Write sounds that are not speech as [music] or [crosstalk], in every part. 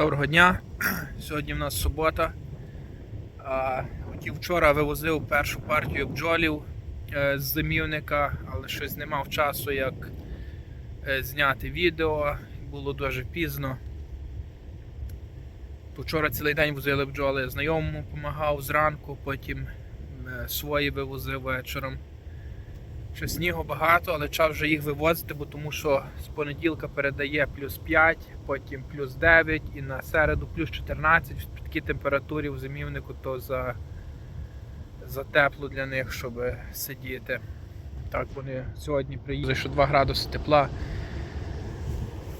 Доброго дня. [clears throat] Сьогодні в нас субота. Хотів вчора вивозив першу партію бджолів е, з зимівника, але щось не мав часу, як е, зняти відео. Було дуже пізно. Вчора цілий день возили бджоли, знайомому допомагав зранку, потім е, свої вивозив вечором. Ще снігу багато, але час вже їх вивозити, бо тому що з понеділка передає плюс 5, потім плюс 9 і на середу плюс 14. В такій температурі в зимівнику то за, за тепло для них, щоб сидіти. Так вони сьогодні приїхали, що 2 градуси тепла.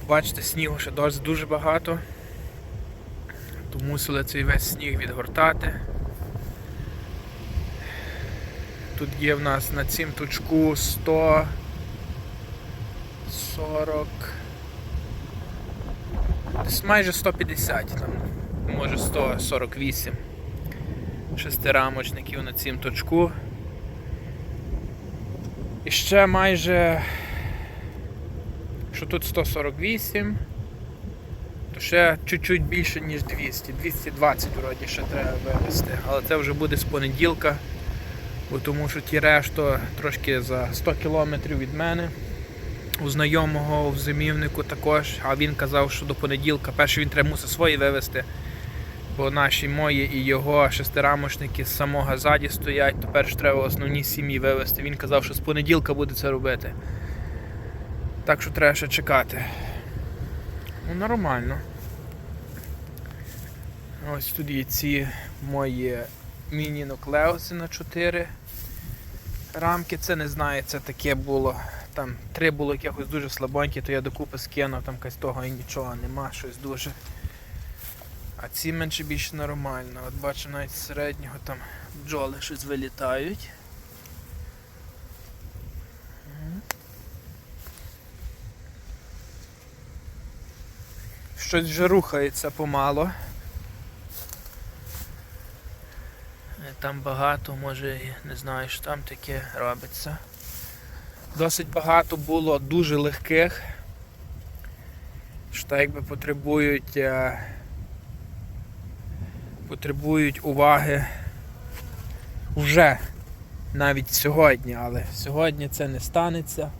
Бачите, снігу ще досить дуже багато. То мусили цей весь сніг відгортати. Тут є в нас на цім точку 140. Десь майже 150 там, може 148 шестирамочників на цім точку. І ще майже що тут 148, то ще чуть-чуть більше, ніж 200. 220 вроді ще треба вивезти. Але це вже буде з понеділка тому що ті решто трошки за 100 кілометрів від мене. У знайомого в зимівнику також, а він казав, що до понеділка перше він треба мусить свої вивезти, бо наші мої і його шестирамошники з самого ззаді стоять, то перш треба основні сім'ї вивезти. Він казав, що з понеділка буде це робити. Так що треба ще чекати. Ну, нормально. Ось тут є ці мої міні-нуклеуси на 4 рамки. Це не знаю, це таке було. Там три було якихось дуже слабонькі, то я докупи скинув, там якось того і нічого нема, щось дуже. А ці менше більш нормально. От бачу навіть з середнього там бджоли щось вилітають. Щось вже рухається помало. Там багато, може, не знаю, що там таке робиться. Досить багато було дуже легких, що так якби потребують, е, потребують уваги вже навіть сьогодні, але сьогодні це не станеться,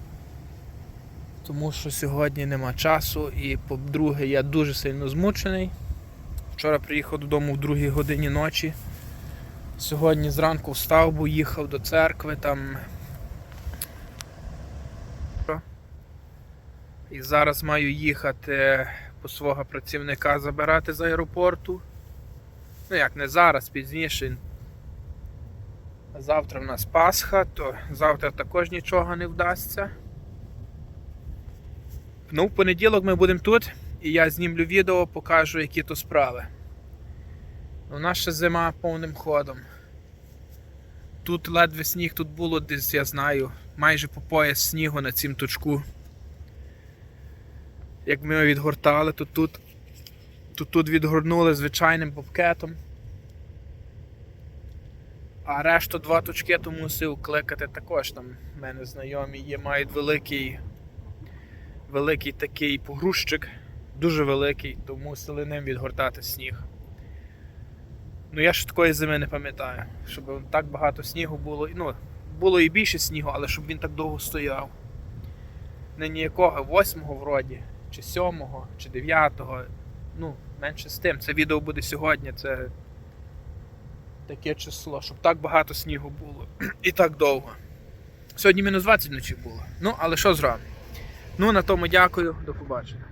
тому що сьогодні нема часу і по-друге я дуже сильно змучений. Вчора приїхав додому в другій годині ночі. Сьогодні зранку встав, бо їхав до церкви там. І зараз маю їхати по свого працівника забирати з аеропорту. Ну як не зараз, пізніше. Завтра в нас Пасха, то завтра також нічого не вдасться. Ну, в понеділок ми будемо тут і я знімлю відео, покажу, які то справи. У нас ще зима повним ходом. Тут ледве сніг, тут було десь, я знаю, майже по пояс снігу на цім точку. Як ми його відгортали, то тут, то тут відгорнули звичайним бобкетом. А решту два точки то мусив кликати також. Там в мене знайомі є, мають великий, великий такий погрузчик, дуже великий, то мусили ним відгортати сніг. Ну я ж такої зими не пам'ятаю, щоб так багато снігу було. Ну, було і більше снігу, але щоб він так довго стояв. Не ніякого, восьмого вроді, чи сьомого, чи дев'ятого. Ну, менше з тим. Це відео буде сьогодні, це таке число, щоб так багато снігу було. [clears throat] І так довго. Сьогодні мінус 20 вночі було. Ну, але що зробимо? Ну, на тому дякую, до побачення.